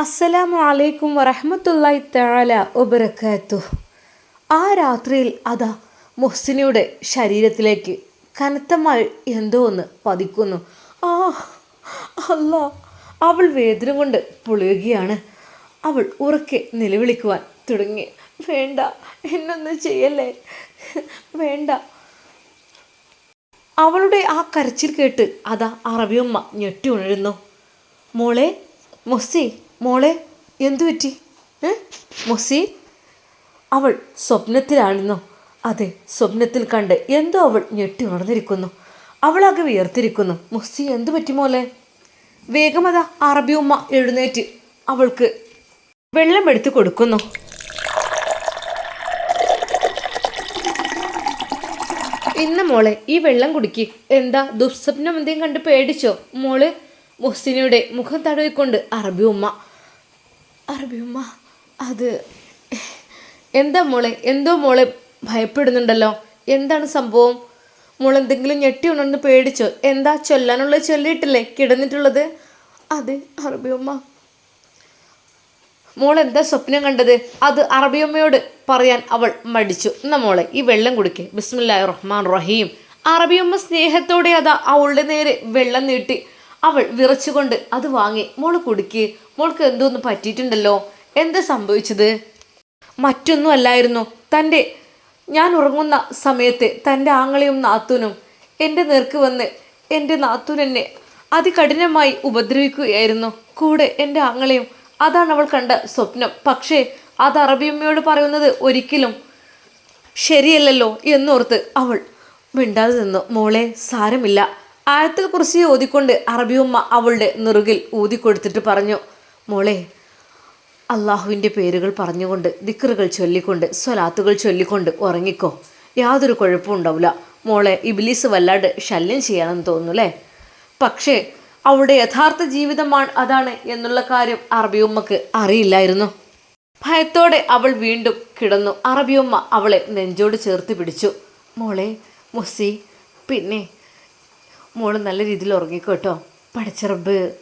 അസ്സലാമു അലൈക്കും വറഹമത്തല്ലായി തആല വബറകാത്തു. ആ രാത്രിയിൽ അതാ മുഹ്സിനിയുടെ ശരീരത്തിലേക്ക് കനത്ത മഴ എന്തോ ഒന്ന് പതിക്കുന്നു. ആ അല്ല അവൾ വേദന കൊണ്ട് പൊളിയുകയാണ്. അവൾ ഉറക്കെ നിലവിളിക്കുവാൻ തുടങ്ങി. വേണ്ട എന്നൊന്നും ചെയ്യല്ലേ? വേണ്ട. അവളുടെ ആ കരച്ചിൽ കേട്ട് അതാ അറബിയമ്മ ഞെട്ടി ഉണരുന്നു. മോളെ മൊസി മോളെ എന്തു പറ്റി? മൊസി? അവൾ സ്വപ്നത്തിലാണെന്നോ? അതെ സ്വപ്നത്തിൽ കണ്ട് എന്തോ അവൾ ഞെട്ടി ഉണർന്നിരിക്കുന്നു. അവളാകെ വിയർത്തിരിക്കുന്നു. മുസ്സി എന്തു പറ്റി മോളെ? വേഗമത അറബി ഉമ്മ എഴുന്നേറ്റ്. അവൾക്ക് വെള്ളം എടുത്തു കൊടുക്കുന്നു. ഇന്ന് മോളെ ഈ വെള്ളം കുടിക്ക്. എന്താ ദുസ്വപ്നം എന്തെങ്കിലും കണ്ട് പേടിച്ചോ? മോൾ മൊസിനിയുടെ മുഖം തടവിക്കൊണ്ട് അറബി ഉമ്മ അറബി ഉമ്മ അത് എന്താ മോളെ? എന്തോ മോളെ ഭയപ്പെടുന്നുണ്ടല്ലോ. എന്താണ് സംഭവം? മോൾ എന്തെങ്കിലും ഞെട്ടി ഉണർന്ന് പേടിച്ചോ? എന്താ ചൊല്ലാനുള്ള ചൊല്ലിയിട്ടില്ലേ? കിടന്നിട്ടുള്ളത്? അതെ അറബിയമ്മ മോൾ എന്താ സ്വപ്നം കണ്ടത്? അത് അറബിയമ്മയോട് പറയാൻ അവൾ മടിച്ചു. എന്നാ മോളെ ഈ വെള്ളം കുടിക്കേ. ബിസ്മില്ലാ റഹ്മാൻ റഹീം. അറബിയമ്മ സ്നേഹത്തോടെ അതാ അവളുടെ നേരെ വെള്ളം നീട്ടി അവൾ വിറച്ചുകൊണ്ട് അത് വാങ്ങി. മോൾ കുടുക്കി. മോൾക്ക് എന്തോന്ന് പറ്റിയിട്ടുണ്ടല്ലോ? എന്താ സംഭവിച്ചത്? മറ്റൊന്നും അല്ലായിരുന്നു തന്റെ ഞാൻ ഉറങ്ങുന്ന സമയത്ത് തന്റെ ആങ്ങളെയും നാത്തൂനും എന്റെ നേർക്ക് വന്ന് എന്റെ നാത്തൂൻ എന്നെ അതികഠിനമായി ഉപദ്രവിക്കുകയായിരുന്നു. കൂടെ എന്റെ ആങ്ങളെയും. അതാണ് അവൾ കണ്ട സ്വപ്നം. പക്ഷേ അത് അറബിയമ്മയോട് പറയുന്നത് ഒരിക്കലും ശരിയല്ലല്ലോ എന്നോർത്ത് അവൾ മിണ്ടാതെ നിന്നു. മോളെ സാരമില്ല. ആയത്തിൽ കുറിച്ച് ഓതിക്കൊണ്ട് അറബിയുമ്മ അവളുടെ നിറുകിൽ ഊതിക്കൊടുത്തിട്ട് പറഞ്ഞു മോളെ അള്ളാഹുവിന്റെ പേരുകൾ പറഞ്ഞുകൊണ്ട് ദിക്കറുകൾ ചൊല്ലിക്കൊണ്ട് സ്വലാത്തുകൾ ചൊല്ലിക്കൊണ്ട് ഉറങ്ങിക്കോ. യാതൊരു കുഴപ്പവും ഉണ്ടാവില്ല. മോളെ ഇബിലീസ് വല്ലാണ്ട് ശല്യം ചെയ്യണമെന്ന് തോന്നുന്നു അല്ലേ പക്ഷേ അവളുടെ യഥാർത്ഥ ജീവിതമാണ് അതാണ് എന്നുള്ള കാര്യം അറബിയുമ്മക്ക് അറിയില്ലായിരുന്നു. ഭയത്തോടെ അവൾ വീണ്ടും കിടന്നു. അറബിയുമ്മ അവളെ നെഞ്ചോട് ചേർത്ത് പിടിച്ചു. മോളെ മുസി പിന്നെ മോൾ നല്ല രീതിയിൽ ഉറങ്ങിക്കോ കേട്ടോ. പഠിച്ചറബ്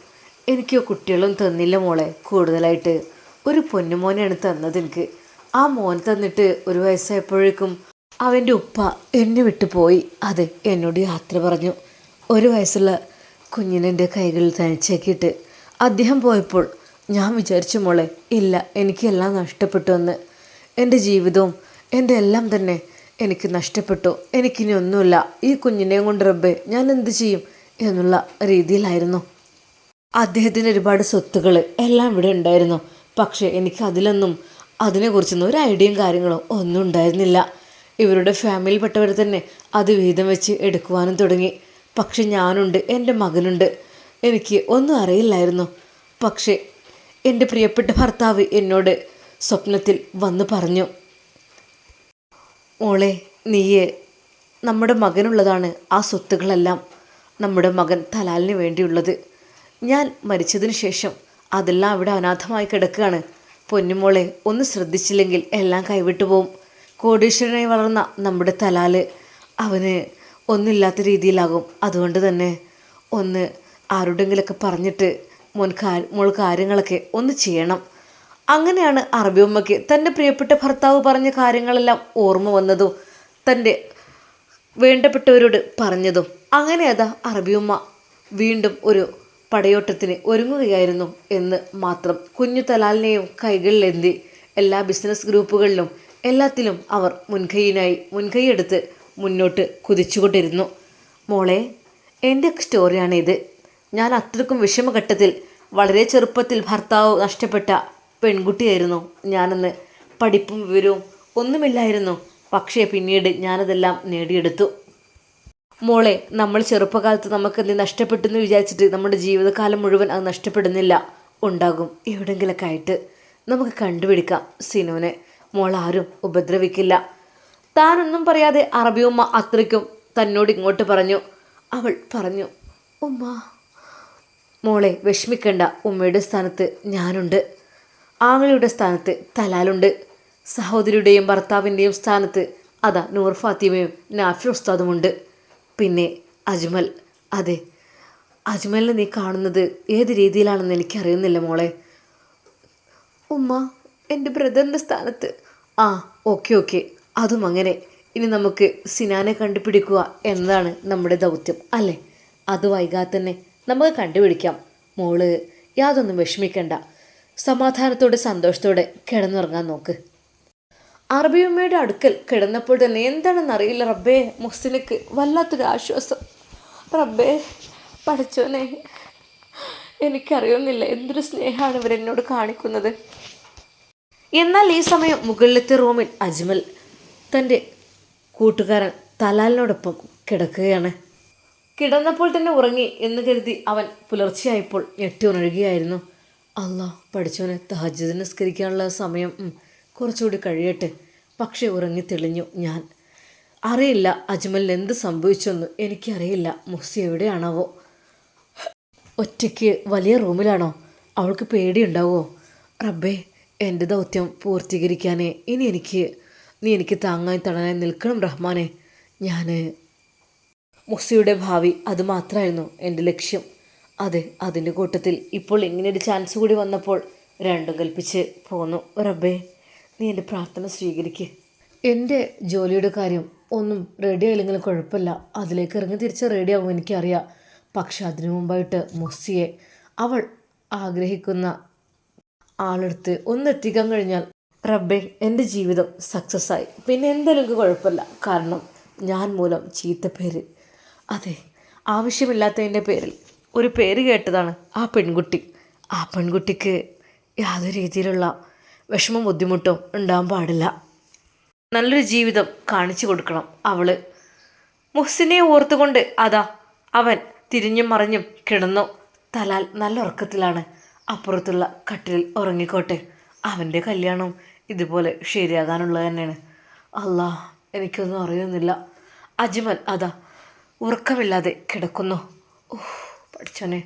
എനിക്ക് കുട്ടികളും തന്നില്ല മോളെ കൂടുതലായിട്ട്. ഒരു പൊന്നുമോനെയാണ് തന്നത് എനിക്ക്. ആ മോൻ തന്നിട്ട് ഒരു വയസ്സായപ്പോഴേക്കും അവന്റെ ഉപ്പ എന്നെ വിട്ടു പോയി. അത് എന്നോട് യാത്ര പറഞ്ഞു. ഒരു വയസ്സുള്ള കുഞ്ഞിനെ എന്റെ കൈകളിൽ തനിച്ചാക്കിയിട്ട് അദ്ദേഹം പോയപ്പോൾ ഞാൻ വിചാരിച്ചു മോളെ ഇല്ല എനിക്കെല്ലാം നഷ്ടപ്പെട്ടു എന്ന്. എന്റെ ജീവിതവും എന്റെ എല്ലാം തന്നെ എനിക്ക് നഷ്ടപ്പെട്ടു. എനിക്കിനി ഒന്നുമില്ല. ഈ കുഞ്ഞിനെയും കൊണ്ട് റബ്ബെ ഞാൻ എന്ത് ചെയ്യും എന്നുള്ള രീതിയിലായിരുന്നു. അദ്ദേഹത്തിന് ഒരുപാട് സ്വത്തുകൾ എല്ലാം ഇവിടെ ഉണ്ടായിരുന്നു. പക്ഷേ എനിക്ക് അതിലൊന്നും അതിനെക്കുറിച്ചൊന്നും ഒരു ഐഡിയയും കാര്യങ്ങളും ഒന്നും ഉണ്ടായിരുന്നില്ല. ഇവരുടെ ഫാമിലിയിൽപ്പെട്ടവർ തന്നെ അത് വീതം വെച്ച് എടുക്കുവാനും തുടങ്ങി. പക്ഷെ ഞാനുണ്ട് എന്റെ മകനുണ്ട്. എനിക്ക് ഒന്നും അറിയില്ലായിരുന്നു. പക്ഷേ എന്റെ പ്രിയപ്പെട്ട ഭർത്താവ് എന്നോട് സ്വപ്നത്തിൽ വന്ന് പറഞ്ഞു. മോളെ നീയെ നമ്മുടെ മകനുള്ളതാണ് ആ സ്വത്തുകളെല്ലാം നമ്മുടെ മകൻ തലാലിന് വേണ്ടിയുള്ളത്. ഞാൻ മരിച്ചതിന് ശേഷം അതെല്ലാം അവിടെ അനാഥമായി കിടക്കുകയാണ്. പൊന്നുമോളെ ഒന്ന് ശ്രദ്ധിച്ചില്ലെങ്കിൽ എല്ലാം കൈവിട്ടു പോവും. കോടീശ്വരനായി വളർന്ന നമ്മുടെ തലാൽ അവന് ഒന്നില്ലാത്ത രീതിയിലാകും. അതുകൊണ്ട് തന്നെ ഒന്ന് ആരുടെങ്കിലൊക്കെ പറഞ്ഞിട്ട് മോൻ കാ മോൾ കാര്യങ്ങളൊക്കെ ഒന്ന് ചെയ്യണം. അങ്ങനെയാണ് അറബിയമ്മയ്ക്ക് തന്റെ പ്രിയപ്പെട്ട ഭർത്താവ് പറഞ്ഞ കാര്യങ്ങളെല്ലാം ഓർമ്മ വന്നതും തന്റെ വേണ്ടപ്പെട്ടവരോട് പറഞ്ഞതും. അങ്ങനെ അതാ അറബിയമ്മ വീണ്ടും ഒരു പടയോട്ടത്തിന് ഒരുങ്ങുകയായിരുന്നു എന്ന് മാത്രം കുഞ്ഞു തലാലിനെയും കൈകളിലെന്തി എല്ലാ ബിസിനസ് ഗ്രൂപ്പുകളിലും എല്ലാത്തിലും അവർ മുൻകൈയിനായി മുൻകൈയെടുത്ത് മുന്നോട്ട് കുതിച്ചുകൊണ്ടിരുന്നു. മോളെ എന്റെ സ്റ്റോറിയാണിത് ഞാൻ അത്രക്കും വിഷമഘട്ടത്തിൽ വളരെ ചെറുപ്പത്തിൽ ഭർത്താവ് നഷ്ടപ്പെട്ട പെൺകുട്ടിയായിരുന്നു. ഞാനന്ന് പഠിപ്പും വിവരവും ഒന്നുമില്ലായിരുന്നു. പക്ഷേ പിന്നീട് ഞാനതെല്ലാം നേടിയെടുത്തു. മോളെ നമ്മൾ ചെറുപ്പകാലത്ത് നമുക്ക് എന്ത് നഷ്ടപ്പെട്ടെന്ന് വിചാരിച്ചിട്ട് നമ്മുടെ ജീവിതകാലം മുഴുവൻ അത് നഷ്ടപ്പെടുന്നില്ല. ഉണ്ടാകും. എവിടെങ്കിലൊക്കെ ആയിട്ട്. നമുക്ക് കണ്ടുപിടിക്കാം സിനുവിനെ. മോൾ ആരും ഉപദ്രവിക്കില്ല. താനൊന്നും പറയാതെ അറബിയുമ്മ അത്രയ്ക്കും തന്നോട് ഇങ്ങോട്ട് പറഞ്ഞു. അവൾ പറഞ്ഞു ഉമ്മ മോളെ വിഷമിക്കണ്ട. ഉമ്മയുടെ സ്ഥാനത്ത് ഞാനുണ്ട്. ആങ്ങളുടെ സ്ഥാനത്ത് തലാലുണ്ട്. സഹോദരിയുടെയും ഭർത്താവിന്റെയും സ്ഥാനത്ത് അതാ നൂർ ഫാത്തിമയും നാഫി ഉസ്താദുമുണ്ട്. പിന്നെ അജ്മൽ. അതെ അജ്മലിനെ നീ കാണുന്നത് ഏത് രീതിയിലാണെന്ന് എനിക്കറിയുന്നില്ല മോളെ. ഉമ്മ എന്റെ ബ്രദറിന്റെ സ്ഥാനത്ത്. ആ ഓക്കെ ഓക്കെ. അതും അങ്ങനെ. ഇനി നമുക്ക് സിനാനെ കണ്ടുപിടിക്കുക എന്നതാണ് നമ്മുടെ ദൗത്യം അല്ലേ? അത് വൈകാതെ തന്നെ നമുക്ക് കണ്ടുപിടിക്കാം. മോൾ യാതൊന്നും വിഷമിക്കണ്ട. സമാധാനത്തോടെ സന്തോഷത്തോടെ കിടന്നുറങ്ങാൻ നോക്ക്. അറബിയമ്മയുടെ അടുക്കൽ കിടന്നപ്പോൾ തന്നെ എന്താണെന്ന് അറിയില്ല റബ്ബേ മുഹ്സിനക്ക് വല്ലാത്തൊരു ആശ്വാസം. റബ്ബേ പഠിച്ചോനെ എനിക്കറിയുന്നില്ല എന്തൊരു സ്നേഹമാണ് ഇവരെന്നോട് കാണിക്കുന്നത്. എന്നാൽ ഈ സമയം മുകളിലത്തെ റൂമിൽ അജ്മൽ തന്റെ കൂട്ടുകാരൻ തലാലിനോടൊപ്പം കിടക്കുകയാണ്. കിടന്നപ്പോൾ തന്നെ ഉറങ്ങി എന്ന് കരുതി അവൻ പുലർച്ചെയായപ്പോൾ ഞെട്ടി ഉണരുകയായിരുന്നു. അല്ലാ പഠിച്ചവനെ തഹജ്ജുദ് നിസ്കരിക്കാനുള്ള സമയം കുറച്ചുകൂടി കഴിയട്ടെ. പക്ഷേ ഉറങ്ങി തെളിഞ്ഞു ഞാൻ. അറിയില്ല അജ്മലിന് എന്ത് സംഭവിച്ചെന്ന് എനിക്കറിയില്ല. മുസി എവിടെയാണാവോ? ഒറ്റയ്ക്ക് വലിയ റൂമിലാണോ? അവൾക്ക് പേടിയുണ്ടാവോ? റബ്ബേ എന്റെ ദൗത്യം പൂർത്തീകരിക്കാനേ. ഇനി എനിക്ക് നീ എനിക്ക് താങ്ങായി തണനായി നിൽക്കണം റഹ്മാനെ. ഞാൻ മുസിയുടെ ഭാവി അതുമാത്രമായിരുന്നു എന്റെ ലക്ഷ്യം. അതെ അതിന്റെ കൂട്ടത്തിൽ ഇപ്പോൾ ഇങ്ങനൊരു ചാൻസ് കൂടി വന്നപ്പോൾ രണ്ടും കൽപ്പിച്ച് പോന്നു. റബ്ബേ നീ എന്റെ പ്രാർത്ഥന സ്വീകരിക്കുക എന്റെ ജോലിയുടെ കാര്യം ഒന്നും റെഡി ആയില്ലെങ്കിലും കുഴപ്പമില്ല. അതിലേക്ക് ഇറങ്ങി തിരിച്ച് റെഡി ആകും എനിക്കറിയാം. പക്ഷെ അതിനു മുമ്പായിട്ട് മൊസ്സിയെ അവൾ ആഗ്രഹിക്കുന്ന ആളെടുത്ത് ഒന്നെത്തിക്കാൻ കഴിഞ്ഞാൽ റബ്ബേ എന്റെ ജീവിതം സക്സസ് ആയി. പിന്നെ എന്തെങ്കിലും കുഴപ്പമില്ല. കാരണം ഞാൻ മൂലം ചീത്തപ്പേര് അതെ ആവശ്യമില്ലാത്തതിന്റെ പേരിൽ ഒരു പേര് കേട്ടതാണ് ആ പെൺകുട്ടി. ആ പെൺകുട്ടിക്ക് യാതൊരു രീതിയിലുള്ള വിഷമം ബുദ്ധിമുട്ടോ ഉണ്ടാകാൻ പാടില്ല. നല്ലൊരു ജീവിതം കാണിച്ചു കൊടുക്കണം അവൾ. മുഹ്സിനെ ഓർത്തുകൊണ്ട് അതാ അവൻ തിരിഞ്ഞും മറിഞ്ഞും കിടന്നു. തലാൽ നല്ല ഉറക്കത്തിലാണ്. അപ്പുറത്തുള്ള കട്ടിലിൽ ഉറങ്ങിക്കോട്ടെ. അവന്റെ കല്യാണം ഇതുപോലെ ശരിയാകാനുള്ളത് തന്നെയാണ്. അല്ലാ എനിക്കൊന്നും അറിയുന്നില്ല. അജ്മൽ അതാ ഉറക്കമില്ലാതെ കിടക്കുന്നു. ഓഹ് പഠിച്ചോനെ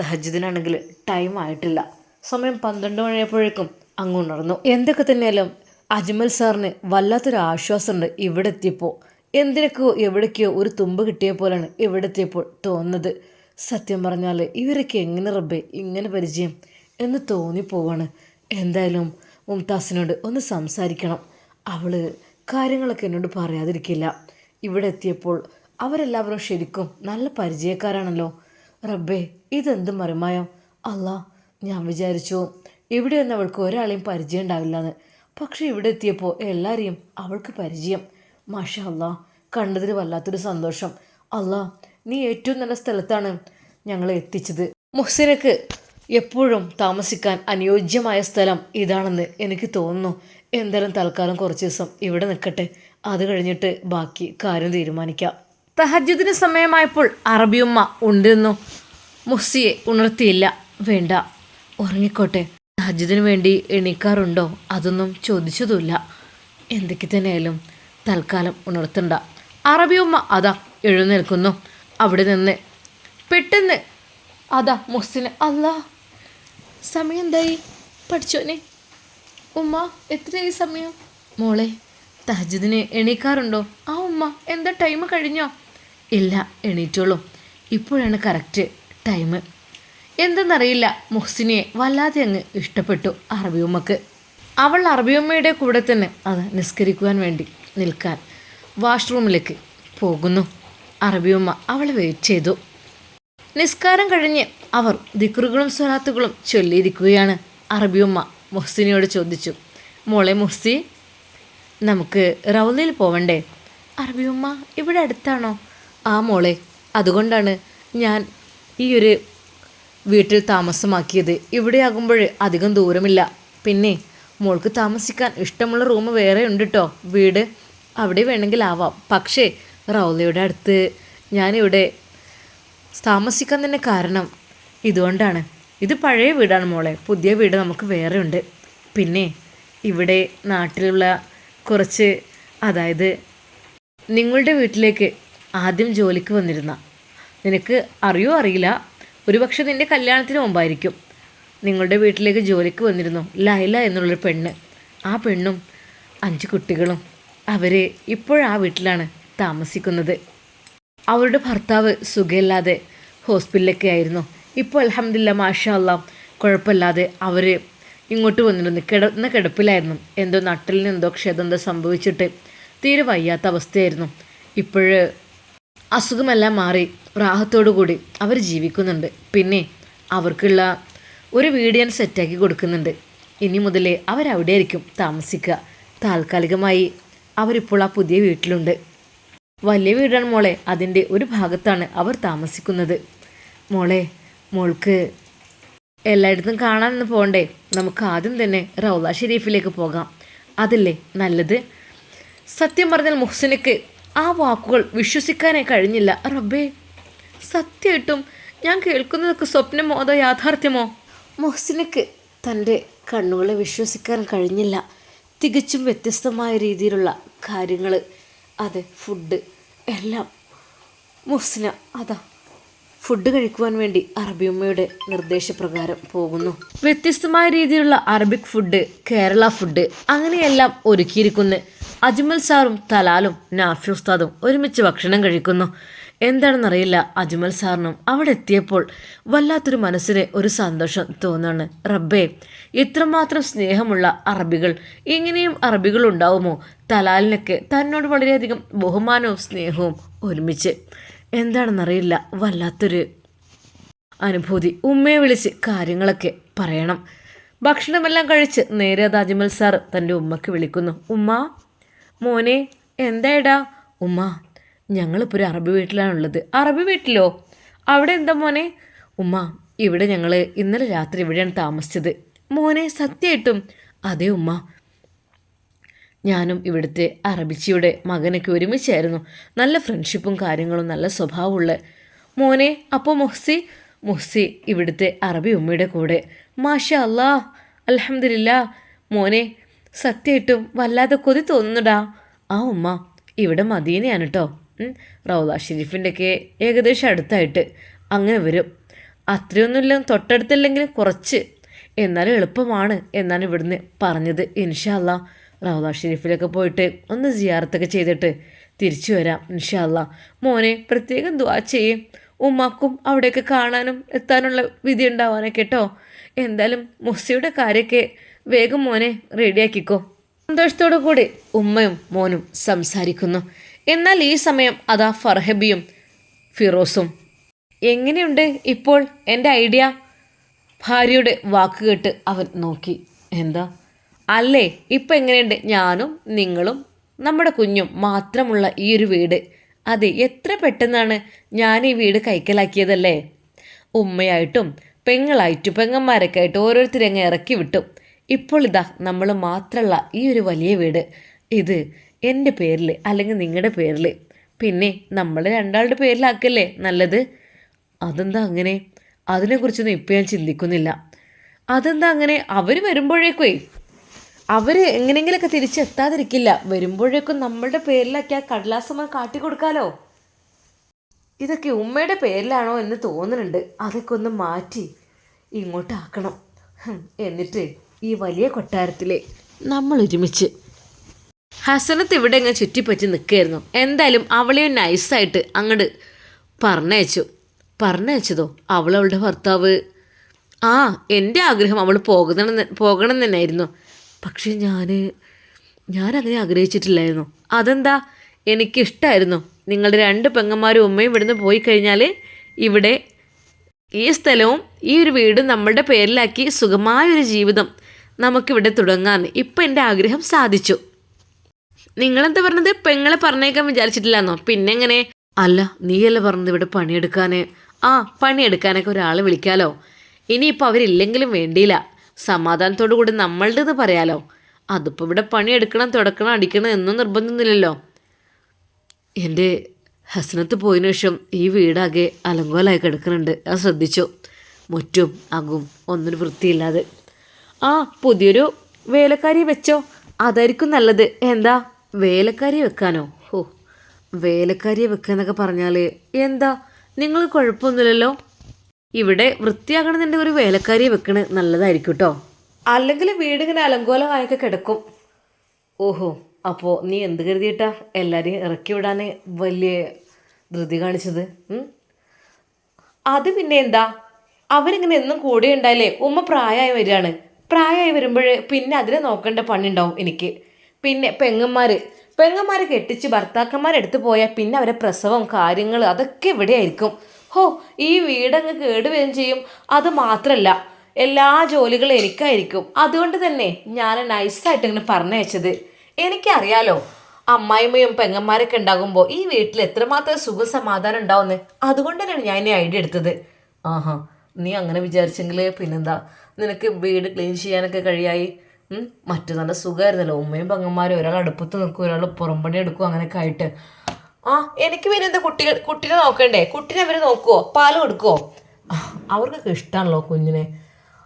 തഹജിദിനാണെങ്കിൽ ടൈം ആയിട്ടില്ല. സമയം പന്ത്രണ്ട് മണിയായപ്പോഴേക്കും അങ്ങ് ഉണർന്നു. എന്തൊക്കെ തന്നെയാലും അജ്മൽ സാറിന് വല്ലാത്തൊരു ആശ്വാസമുണ്ട് ഇവിടെ എത്തിയപ്പോൾ എന്തിനൊക്കെയോ എവിടേക്കോ ഒരു തുമ്പ് കിട്ടിയ പോലെയാണ് ഇവിടെ എത്തിയപ്പോൾ തോന്നുന്നത്. സത്യം പറഞ്ഞാൽ ഇവരൊക്കെ എങ്ങനെ റബ്ബേ ഇങ്ങനെ പരിചയം എന്ന് തോന്നിപ്പോവാണ്. എന്തായാലും മുംതാസിനോട് ഒന്ന് സംസാരിക്കണം. അവൾ കാര്യങ്ങളൊക്കെ എന്നോട് പറയാതിരിക്കില്ല. ഇവിടെ എത്തിയപ്പോൾ അവരെല്ലാവരും ശരിക്കും നല്ല പരിചയക്കാരാണല്ലോ. റബ്ബേ ഇതെന്ത് മറിമായം? അല്ലാ ഞാൻ വിചാരിച്ചു ഇവിടെയൊന്നും അവൾക്ക് ഒരാളെയും പരിചയം ഉണ്ടാവില്ലെന്ന്. പക്ഷെ ഇവിടെ എത്തിയപ്പോൾ എല്ലാവരെയും അവൾക്ക് പരിചയം. മാഷ അല്ല കണ്ടതിൽ വല്ലാത്തൊരു സന്തോഷം. അല്ല നീ ഏറ്റവും നല്ല സ്ഥലത്താണ് ഞങ്ങളെ എത്തിച്ചത്. മുഹ്സിനക്ക് എപ്പോഴും താമസിക്കാൻ അനുയോജ്യമായ സ്ഥലം ഇതാണെന്ന് എനിക്ക് തോന്നുന്നു. എന്തായാലും തൽക്കാലം കുറച്ച് ദിവസം ഇവിടെ നിൽക്കട്ടെ. അത് കഴിഞ്ഞിട്ട് ബാക്കി കാര്യം തീരുമാനിക്കാം. തഹജുദിന് സമയമായപ്പോൾ അറബിയുമ്മ ഉണ്ടെന്നു മുസ്സിയെ ഉണർത്തിയില്ല. വേണ്ട. ഉറങ്ങിക്കോട്ടെ. തഹജുദിന് വേണ്ടി എണീക്കാറുണ്ടോ? അതൊന്നും ചോദിച്ചതുമില്ല. എന്തൊക്കെ തന്നെയായാലും തൽക്കാലം ഉണർത്തണ്ട. അറബിയുമ്മ അതാ എഴുന്നേൽക്കുന്നു. അവിടെ നിന്ന് പെട്ടെന്ന് അതാ മുസ്സിന് അല്ല സമയം എന്തായി പഠിച്ചോനെ. ഉമ്മ എത്രയായി സമയം? മോളെ തഹജുദിന് എണീക്കാറുണ്ടോ? ആ ഉമ്മ എന്താ ടൈം കഴിഞ്ഞോ? ഇല്ല എണീറ്റോളൂ. ഇപ്പോഴാണ് കറക്റ്റ് ടൈം എന്തെന്നറിയില്ല മുഹ്സിനെ വല്ലാതെ അങ്ങ് ഇഷ്ടപ്പെട്ടു അറബിയുമ്മക്ക് അവൾ അറബിയമ്മയുടെ കൂടെ തന്നെ അത് നിസ്കരിക്കുവാൻ വേണ്ടി നിൽക്കാൻ വാഷ്റൂമിലേക്ക് പോകുന്നു. അറബിയമ്മ അവളെ വെയിറ്റ് ചെയ്തു. നിസ്കാരം കഴിഞ്ഞ് അവർ ദിക്റുകളും സ്വലാത്തുകളും ചൊല്ലിയിരിക്കുകയാണ്. അറബിയമ്മ മുഹ്സിനിയോട് ചോദിച്ചു മോളെ മുഹ്സി നമുക്ക് റൗലയിൽ പോവണ്ടേ? അറബിയമ്മ ഇവിടെ അടുത്താണോ? ആ മോളെ അതുകൊണ്ടാണ് ഞാൻ ഈ ഒരു വീട്ടിൽ താമസമാക്കിയത്. ഇവിടെയാകുമ്പോൾ അധികം ദൂരമില്ല. പിന്നെ മോൾക്ക് താമസിക്കാൻ ഇഷ്ടമുള്ള റൂം വേറെ ഉണ്ട് കേട്ടോ വീട് അവിടെ വേണമെങ്കിൽ ആവാം. പക്ഷേ റൗലയുടെ അടുത്ത് ഞാനിവിടെ താമസിക്കാൻ തന്നെ കാരണം ഇതുകൊണ്ടാണ്. ഇത് പഴയ വീടാണ് മോളെ പുതിയ വീട് നമുക്ക് വേറെ ഉണ്ട്. പിന്നെ ഇവിടെ നാട്ടിലുള്ള കുറച്ച് അതായത് നിങ്ങളുടെ വീട്ടിലേക്ക് ആദ്യം ജോലിക്ക് വന്നിരുന്ന. നിനക്ക് അറിയോ അറിയില്ല. ഒരുപക്ഷെ നിന്റെ കല്യാണത്തിന് മുമ്പായിരിക്കും. നിങ്ങളുടെ വീട്ടിലേക്ക് ജോലിക്ക് വന്നിരുന്നു ലൈല എന്നുള്ളൊരു പെണ്ണ്. ആ പെണ്ണും അഞ്ച് കുട്ടികളും അവർ ഇപ്പോഴാ വീട്ടിലാണ് താമസിക്കുന്നത്. അവരുടെ ഭർത്താവ് സുഖമില്ലാതെ ഹോസ്പിറ്റലിലൊക്കെ ആയിരുന്നു. ഇപ്പോൾ അലഹമില്ല മാഷാ അല്ലാ കുഴപ്പമില്ലാതെ അവർ ഇങ്ങോട്ട് വന്നിരുന്നു. കിടന്ന കിടപ്പിലായിരുന്നു. എന്തോ നട്ടിലിന് എന്തോ ക്ഷതം സംഭവിച്ചിട്ട് തീരെ വയ്യാത്ത അവസ്ഥയായിരുന്നു. ഇപ്പോഴ് അസുഖമെല്ലാം മാറി. റാഹത്തോടു കൂടി അവർ ജീവിക്കുന്നുണ്ട്. പിന്നെ അവർക്കുള്ള ഒരു വീട് ഞാൻ സെറ്റാക്കി കൊടുക്കുന്നുണ്ട്. ഇനി മുതലേ അവരവിടെ ആയിരിക്കും താമസിക്കുക. താൽക്കാലികമായി അവരിപ്പോൾ ആ പുതിയ വീട്ടിലുണ്ട്. വലിയ വീടാണ് മോളെ. അതിന്റെ ഒരു ഭാഗത്താണ് അവർ താമസിക്കുന്നത്. മോളെ മോൾക്ക് എല്ലായിടത്തും കാണാനൊന്നും പോകണ്ടേ നമുക്ക് ആദ്യം തന്നെ റൗല ഷെരീഫിലേക്ക് പോകാം. അതല്ലേ നല്ലത്? സത്യം പറഞ്ഞാൽ മുഹ്സിനക്ക് ആ വാക്കുകൾ വിശ്വസിക്കാനേ കഴിഞ്ഞില്ല. റബ്ബേ സത്യമായിട്ടും ഞാൻ കേൾക്കുന്നതൊക്കെ സ്വപ്നമോ അതോ യാഥാർത്ഥ്യമോ? മുഹ്സിനക്ക് തന്റെ കണ്ണുകളെ വിശ്വസിക്കാൻ കഴിഞ്ഞില്ല. തികച്ചും വ്യത്യസ്തമായ രീതിയിലുള്ള കാര്യങ്ങൾ അതെ ഫുഡ് എല്ലാം മുഹ്സിന അതാ ഫുഡ് കഴിക്കുവാൻ വേണ്ടി അറബി ഉമ്മയുടെ നിർദ്ദേശപ്രകാരം പോകുന്നു. വ്യത്യസ്തമായ രീതിയിലുള്ള അറബിക് ഫുഡ് കേരള ഫുഡ് അങ്ങനെയെല്ലാം ഒരുക്കിയിരിക്കുന്നു. അജ്മൽ സാറും തലാലും നാഫി ഉസ്താദും ഒരുമിച്ച് ഭക്ഷണം കഴിക്കുന്നു. എന്താണെന്നറിയില്ല അജ്മൽ സാറിനും അവിടെ എത്തിയപ്പോൾ വല്ലാത്തൊരു മനസ്സിന് ഒരു സന്തോഷം തോന്നാണ്. റബ്ബേ ഇത്രമാത്രം സ്നേഹമുള്ള അറബികൾ ഇങ്ങനെയും അറബികൾ ഉണ്ടാവുമോ തലാലിനൊക്കെ തന്നോട് വളരെയധികം ബഹുമാനവും സ്നേഹവും ഒരുമിച്ച്. എന്താണെന്നറിയില്ല. വല്ലാത്തൊരു അനുഭൂതി. ഉമ്മയെ വിളിച്ച് കാര്യങ്ങളൊക്കെ പറയണം. ഭക്ഷണമെല്ലാം കഴിച്ച് നേരെ താജ്മൽ സാർ തന്റെ ഉമ്മക്ക് വിളിക്കുന്നു. ഉമ്മ മോനെ എന്തായിടാ? ഉമ്മ ഞങ്ങളിപ്പോൾ ഒരു അറബി വീട്ടിലാണുള്ളത് അറബി വീട്ടിലോ? അവിടെ എന്താ മോനെ? ഉമ്മ ഇവിടെ ഞങ്ങൾ ഇന്നലെ രാത്രി ഇവിടെയാണ് താമസിച്ചത്. മോനെ സത്യമായിട്ടും? അതെ ഉമ്മ ഞാനും ഇവിടുത്തെ അറബിച്ചിയുടെ മകനൊക്കെ ഒരുമിച്ചായിരുന്നു. നല്ല ഫ്രണ്ട്ഷിപ്പും കാര്യങ്ങളും നല്ല സ്വഭാവമുള്ള. മോനെ അപ്പോൾ മുഹ്സി? മുഹ്സി ഇവിടുത്തെ അറബി ഉമ്മയുടെ കൂടെ. മാഷ അല്ലാ അലഹമില്ല മോനെ സത്യമായിട്ടും വല്ലാതെ കൊതി തോന്നുന്നുടാ. ആ ഉമ്മ ഇവിടെ മദീനയാണ് കേട്ടോ റൗദ ഷെരീഫിന്റെയൊക്കെ ഏകദേശം അടുത്തായിട്ട് അങ്ങനെ വരും. അത്രയൊന്നുമില്ല തൊട്ടടുത്തില്ലെങ്കിലും കുറച്ച്. എന്നാലും എളുപ്പമാണ് എന്നാണ് ഇവിടുന്ന് പറഞ്ഞത് ഇൻഷാല്ല റൗദ ഷെരീഫിലൊക്കെ പോയിട്ട് ഒന്ന് ജിയാർത്തൊക്കെ ചെയ്തിട്ട് തിരിച്ചു വരാം ഇൻഷാല്ല മോനെ പ്രത്യേകം ദ്വാ ചെയ്യും. ഉമ്മാക്കും അവിടെയൊക്കെ കാണാനും എത്താനുള്ള വിധി ഉണ്ടാവാനൊക്കെ കേട്ടോ. എന്തായാലും മുസ്സിയുടെ കാര്യമൊക്കെ വേഗം മോനെ റെഡിയാക്കിക്കോ. സന്തോഷത്തോടു കൂടി ഉമ്മയും മോനും സംസാരിക്കുന്നു. എന്നാൽ ഈ സമയം അതാ ഫർഹബിയും ഫിറോസും. എങ്ങനെയുണ്ട് ഇപ്പോൾ എന്റെ ഐഡിയ? ഭാര്യയുടെ വാക്ക് കേട്ട് അവൻ നോക്കി. എന്താ? അല്ലേ? ഇപ്പം എങ്ങനെയുണ്ട്? ഞാനും നിങ്ങളും നമ്മുടെ കുഞ്ഞും മാത്രമുള്ള ഈ ഒരു വീട്. അതെ എത്ര പെട്ടെന്നാണ് ഞാൻ ഈ വീട് കൈക്കലാക്കിയതല്ലേ? ഉമ്മയായിട്ടും പെങ്ങളായിട്ടും പെങ്ങന്മാരൊക്കെ ആയിട്ട് ഓരോരുത്തരെ അങ്ങ് ഇറക്കി വിട്ടു. ഇപ്പോൾ ഇതാ നമ്മൾ മാത്രമുള്ള ഈ ഒരു വലിയ വീട്. ഇത് എന്റെ പേരിൽ അല്ലെങ്കിൽ നിങ്ങളുടെ പേരിൽ പിന്നെ നമ്മൾ രണ്ടാളുടെ പേരിലാക്കല്ലേ നല്ലത്? അതെന്താ അങ്ങനെ? അതിനെക്കുറിച്ചൊന്നും ഇപ്പം ഞാൻ ചിന്തിക്കുന്നില്ല. അതെന്താ അങ്ങനെ? അവർ വരുമ്പോഴേക്കേ അവർ എങ്ങനെയെങ്കിലൊക്കെ തിരിച്ചെത്താതിരിക്കില്ല. വരുമ്പോഴേക്കും നമ്മളുടെ പേരിലൊക്കെ ആ കടലാസമ്മ കാട്ടിക്കൊടുക്കാലോ? ഇതൊക്കെ ഉമ്മയുടെ പേരിലാണോ എന്ന് തോന്നുന്നുണ്ട്. അതൊക്കെ ഒന്ന് മാറ്റി ഇങ്ങോട്ടാക്കണം. എന്നിട്ട് ഈ വലിയ കൊട്ടാരത്തിലെ നമ്മൾ ഒരുമിച്ച്. ഹസനത്ത് ഇവിടെ ഇങ്ങനെ ചുറ്റിപ്പറ്റി നിൽക്കുകയായിരുന്നു. എന്തായാലും അവളെയും നൈസായിട്ട് അങ്ങോട്ട് പറഞ്ഞയച്ചു. പറഞ്ഞയച്ചതോ? അവളവളുടെ ഭർത്താവ്. ആ എന്റെ ആഗ്രഹം അവൾ പോകണം പോകണം തന്നെയായിരുന്നു. പക്ഷേ ഞാൻ ഞാനങ്ങനെ ആഗ്രഹിച്ചിട്ടില്ലായിരുന്നു. അതെന്താ? എനിക്കിഷ്ടമായിരുന്നു നിങ്ങളുടെ രണ്ട് പെങ്ങന്മാരും ഉമ്മയും ഇവിടുന്ന് പോയി കഴിഞ്ഞാൽ ഇവിടെ ഈ സ്ഥലവും ഈ ഒരു വീടും നമ്മളുടെ പേരിലാക്കി സുഖമായൊരു ജീവിതം നമുക്കിവിടെ തുടങ്ങാമെന്ന് ഇപ്പം എന്റെ ആഗ്രഹം സാധിച്ചു. നിങ്ങളെന്താ പറഞ്ഞത്? പെങ്ങളെ പറഞ്ഞേക്കാൻ വിചാരിച്ചിട്ടില്ലെന്നോ? പിന്നെ എങ്ങനെ അല്ല നീയല്ലേ പറഞ്ഞത് ഇവിടെ പണിയെടുക്കാൻ ആ പണിയെടുക്കാനൊക്കെ ഒരാൾ വിളിക്കാലോ. ഇനിയിപ്പോൾ അവരില്ലെങ്കിലും വേണ്ടിയില്ല. സമാധാനത്തോടു കൂടി നമ്മളുടേത് പറയാലോ? അതിപ്പോൾ ഇവിടെ പണിയെടുക്കണം തുടക്കണം അടിക്കണം എന്നും നിർബന്ധമൊന്നുമില്ലല്ലോ. എന്റെ ഹസനത്ത് പോയതിനു ശേഷം ഈ വീടാകെ അലങ്കോലായി കിടക്കുന്നുണ്ട്. അത് ശ്രദ്ധിച്ചു? മുറ്റും അകും ഒന്നും വൃത്തിയില്ലാതെ. ആ പുതിയൊരു വേലക്കാരി വെച്ചോ? അതായിരിക്കും നല്ലത്. എന്താ? വേലക്കാരി വെക്കാനോ? ഓ വേലക്കാരിയെ വെക്കാന്നൊക്കെ പറഞ്ഞാൽ എന്താ? നിങ്ങൾ കുഴപ്പമൊന്നുമില്ലല്ലോ? ഇവിടെ വൃത്തിയാക്കണമെന്നുണ്ടെങ്കിൽ ഒരു വേലക്കാരിയെ വെക്കണ് നല്ലതായിരിക്കും കേട്ടോ അല്ലെങ്കിൽ വീടിങ്ങനെ അലങ്കോലമായൊക്കെ കിടക്കും. ഓഹോ അപ്പോൾ നീ എന്ത് കരുതിയിട്ടാ എല്ലാവരെയും ഇറക്കി വിടാൻ വലിയ ധൃതി കാണിച്ചത്? അത് പിന്നെ എന്താ? അവരിങ്ങനെ എന്നും കൂടെ ഉണ്ടായില്ലേ ഉമ്മ പ്രായമായി വരികയാണ്. പ്രായമായി വരുമ്പോൾ പിന്നെ അതിനെ നോക്കേണ്ട പണിയുണ്ടാവും എനിക്ക്. പിന്നെ പെങ്ങന്മാർ പെങ്ങന്മാർ കെട്ടിച്ച് ഭർത്താക്കന്മാരെടുത്ത് പോയാൽ പിന്നെ അവരെ പ്രസവം കാര്യങ്ങൾ അതൊക്കെ ഇവിടെ ആയിരിക്കും ഹോ ഈ വീടങ്ങ് കേടുവരും ചെയ്യും. അത് മാത്രമല്ല എല്ലാ ജോലികളും എനിക്കായിരിക്കും. അതുകൊണ്ട് തന്നെ ഞാൻ നൈസായിട്ട് ഇങ്ങനെ പറഞ്ഞയച്ചത് എനിക്കറിയാലോ അമ്മായിമ്മയും പെങ്ങന്മാരൊക്കെ ഉണ്ടാകുമ്പോൾ ഈ വീട്ടിൽ എത്രമാത്രം സുഖ സമാധാനം അതുകൊണ്ട് തന്നെയാണ് ഞാൻ ഈ ഐഡിയ എടുത്തത്. ആഹാ നീ അങ്ങനെ വിചാരിച്ചെങ്കിൽ പിന്നെന്താ? നിനക്ക് വീട് ക്ലീൻ ചെയ്യാനൊക്കെ കഴിയായി. മറ്റു നല്ല സുഖമായിരുന്നല്ലോ. ഉമ്മയും പെങ്ങന്മാരും ഒരാൾ അടുപ്പത്ത് നിൽക്കും ഒരാൾ പുറംപണി എടുക്കും അങ്ങനെയൊക്കെ ആയിട്ട്. ആ എനിക്ക് പിന്നെ എന്താ കുട്ടികൾ കുട്ടീനെ നോക്കണ്ടേ? കുട്ടീനെ അവർ നോക്കുവോ? പാൽ കൊടുക്കുവോ? അവർക്കൊക്കെ ഇഷ്ടമാണല്ലോ കുഞ്ഞിനെ.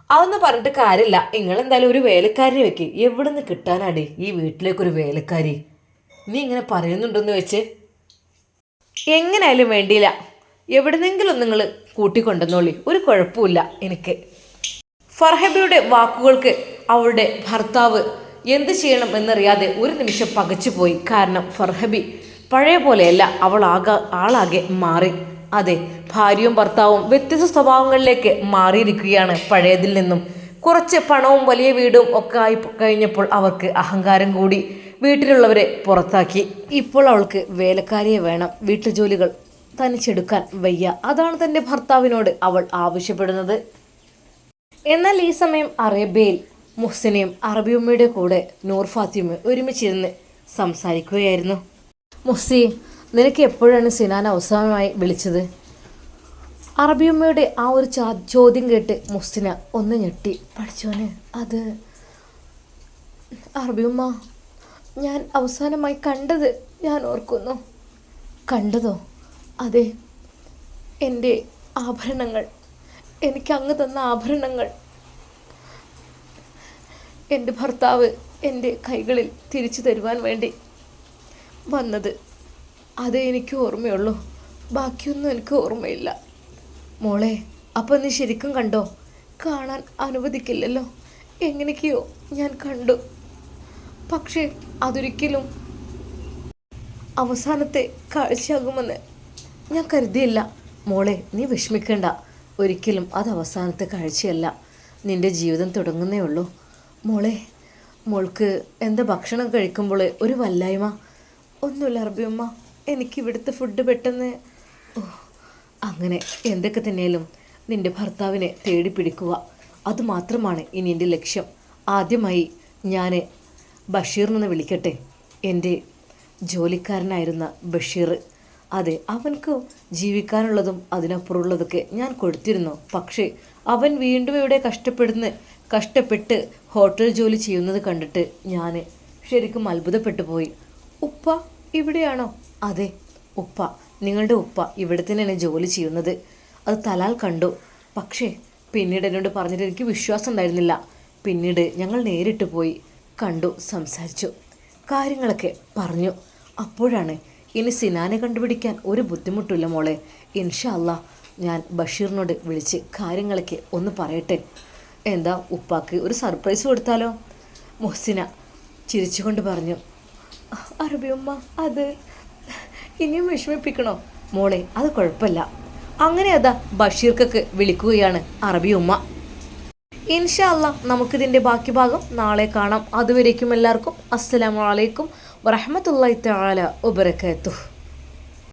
അതൊന്നും പറഞ്ഞിട്ട് കാര്യമില്ല. നിങ്ങൾ എന്തായാലും ഒരു വേലക്കാരി വെക്ക്. എവിടെ നിന്ന് കിട്ടാനാടി ഈ വീട്ടിലേക്കൊരു വേലക്കാരി? നീ ഇങ്ങനെ പറയുന്നുണ്ടെന്ന് വെച്ച്? എങ്ങനെയായാലും വേണ്ടിയില്ല. എവിടുന്നെങ്കിലും നിങ്ങൾ കൂട്ടിക്കൊണ്ടെന്നോളി ഒരു കുഴപ്പമില്ല എനിക്ക്. ഫർഹബയുടെ വാക്കുകൾക്ക് അവളുടെ ഭർത്താവ് എന്ത് ചെയ്യണം എന്നറിയാതെ ഒരു നിമിഷം പകച്ചുപോയി. കാരണം ഫർഹബി പഴയ പോലെയല്ല അവൾ ആകെ ആളാകെ മാറി. അതെ ഭാര്യയും ഭർത്താവും വ്യത്യസ്ത സ്വഭാവങ്ങളിലേക്ക് മാറിയിരിക്കുകയാണ് പഴയതിൽ നിന്നും. കുറച്ച് പണവും വലിയ വീടും ഒക്കെ ആയി കഴിഞ്ഞപ്പോൾ അവർക്ക് അഹങ്കാരം കൂടി വീട്ടിലുള്ളവരെ പുറത്താക്കി. ഇപ്പോൾ അവൾക്ക് വേലക്കാരിയെ വേണം വീട്ടുജോലികൾ തനിച്ചെടുക്കാൻ വയ്യ. അതാണ് തന്റെ ഭർത്താവിനോട് അവൾ ആവശ്യപ്പെടുന്നത്. എന്നാൽ ഈ സമയം അറേബ്യയിൽ മുഹ്സിനെയും അറബിയമ്മയുടെ കൂടെ നൂർ ഫാത്തിമയും ഒരുമിച്ചിരുന്ന് സംസാരിക്കുകയായിരുന്നു. മുഹ്സി നിനക്ക് എപ്പോഴാണ് സിനാൻ അവസാനമായി വിളിച്ചത്? അറബിയമ്മയുടെ ആ ഒരു ചാ- ചോദ്യം കേട്ട് മുസ്തിന ഒന്ന് ഞെട്ടി. പഠിച്ചോന് അത് അറബിയമ്മ ഞാൻ അവസാനമായി കണ്ടത് ഞാൻ ഓർക്കുന്നു. കണ്ടതോ? അതെ എന്റെ ആഭരണങ്ങൾ എനിക്ക് അങ്ങ് തന്ന ആഭരണങ്ങൾ. എന്റെ ഭർത്താവ് എന്റെ കൈകളിൽ തിരിച്ചു തരുവാൻ വേണ്ടി വന്നത്. അതേ എനിക്ക് ഓർമ്മയുള്ളൂ. ബാക്കിയൊന്നും എനിക്ക് ഓർമ്മയില്ല. മോളെ അപ്പം നീ ശരിക്കും കണ്ടോ? കാണാൻ അനുവദിക്കില്ലല്ലോ. എങ്ങനെയൊക്കെയോ ഞാൻ കണ്ടു. പക്ഷേ അതൊരിക്കലും അവസാനത്തെ കാഴ്ചയാകുമെന്ന് ഞാൻ കരുതിയില്ല. മോളെ നീ വിഷമിക്കണ്ട. ഒരിക്കലും അത് അവസാനത്തെ കാഴ്ചയല്ല. നിന്റെ ജീവിതം തുടങ്ങുന്നേ ഉള്ളൂ. മോളെ മോൾക്ക് എന്താ ഭക്ഷണം കഴിക്കുമ്പോൾ ഒരു വല്ലായ്മ? ഒന്നുമില്ല അറബിയമ്മ എനിക്ക് ഇവിടുത്തെ ഫുഡ് പെട്ടെന്ന്. ഓ അങ്ങനെ എന്തൊക്കെ തന്നെയാലും നിന്റെ ഭർത്താവിനെ തേടി പിടിക്കുക. അതുമാത്രമാണ് ഇനി എന്റെ ലക്ഷ്യം. ആദ്യമായി ഞാൻ ബഷീറിനെന്ന് വിളിക്കട്ടെ. എന്റെ ജോലിക്കാരനായിരുന്ന ബഷീർ. അതെ അവൻക്ക് ജീവിക്കാനുള്ളതും അതിനപ്പുറമുള്ളതൊക്കെ ഞാൻ കൊടുത്തിരുന്നു. പക്ഷേ അവൻ വീണ്ടും ഇവിടെ കഷ്ടപ്പെടുന്ന കഷ്ടപ്പെട്ട് ഹോട്ടൽ ജോലി ചെയ്യുന്നത് കണ്ടിട്ട് ഞാൻ ശരിക്കും അത്ഭുതപ്പെട്ടു പോയി. ഉപ്പ ഇവിടെയാണോ? അതെ ഉപ്പ. നിങ്ങളുടെ ഉപ്പ ഇവിടെ തന്നെയാണ് ജോലി ചെയ്യുന്നത്. അത് തലാൽ കണ്ടു. പക്ഷേ പിന്നീട് എന്നോട് പറഞ്ഞിട്ട് എനിക്ക് വിശ്വാസം ഉണ്ടായിരുന്നില്ല. പിന്നീട് ഞങ്ങൾ നേരിട്ട് പോയി കണ്ടു സംസാരിച്ചു. കാര്യങ്ങളൊക്കെ പറഞ്ഞു. അപ്പോഴാണ് ഇനി സിനാനെ കണ്ടുപിടിക്കാൻ ഒരു ബുദ്ധിമുട്ടില്ല മോളെ. ഇൻഷാ ഞാൻ ബഷീറിനോട് വിളിച്ച് കാര്യങ്ങളൊക്കെ ഒന്ന് പറയട്ടെ. എന്താ ഉപ്പാക്ക് ഒരു സർപ്രൈസ് കൊടുത്താലോ? മുഹസിന ചിരിച്ചുകൊണ്ട് പറഞ്ഞു. അറബിയമ്മ അത്. ഇനിയും വിഷമിപ്പിക്കണോ? മോളെ അത് കുഴപ്പമില്ല. അങ്ങനെ അതാ ബഷീർക്കൊക്കെ വിളിക്കുകയാണ് അറബിയമ്മ ഇൻഷാ അല്ലാ നമുക്കിതിന്റെ ബാക്കി ഭാഗം നാളെ കാണാം. അതുവരേക്കും എല്ലാവർക്കും അസ്സലാമു അലൈക്കും വറഹമത്തല്ലാ തആല വബറകാതുഹു.